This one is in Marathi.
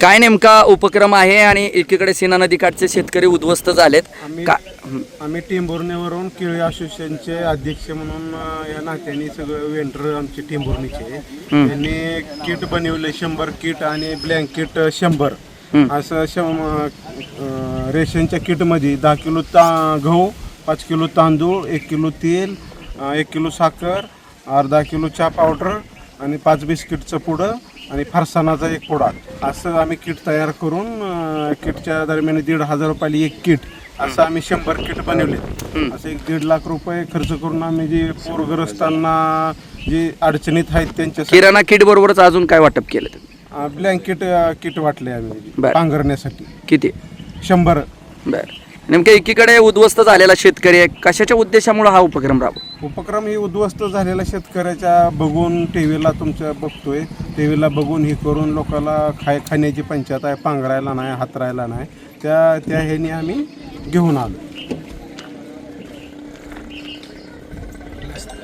काय नेमका उपक्रम आहे आणि एकीकडे सीना नदीकाठचे शेतकरी उद्ध्वस्त झालेत? आम्ही का. आम्ही टेंभुर्णीवरून केळी असोसिएशनचे अध्यक्ष म्हणून अ, या नात्याने सगळं वेंडर आमचे टेंभुर्णीचे त्यांनी किट बनवले शंभर किट आणि ब्लँकेट शंभर. असं शं अ, रेशनच्या किटमध्ये दहा किलो ता गहू पाच किलो तांदूळ एक किलो तेल अ, एक किलो साखर अर्धा किलो चहा पावडर आणि पाच बिस्किटचं पुडं आणि फरसाणाचा एक पुडा. असं आम्ही किट तयार करून अं, किटच्या दरम्यान दीड हजार रुपयाला एक किट असं आम्ही शंभर किट बनवले असं एक दीड लाख रुपये खर्च करून आम्ही जे पूरग्रस्तांना जे अडचणीत आहेत त्यांच्यासाठी किराणा किट बरोबरच अजून काय वाटप केलं तुम्ही? ब्लँकेट किट वाटले आम्ही. बरं. पांघरण्यासाठी. किती? शंभर. बर. नेमकं एकीकडे उद्ध्वस्त झालेला शेतकरी आहे. कशाच्या उद्देशामुळे हा उपक्रम राबव उपक्रम ही उद्ध्वस्त झालेल्या शेतकऱ्याच्या बघून टी व्हीला तुमच्या बघतोय. टी व्हीला बघून ही करून लोकांना खाय खाण्याची पंचायत आहे पांघरायला नाही हातरायला नाही. त्या त्या ह्याने आम्ही घेऊन आलो.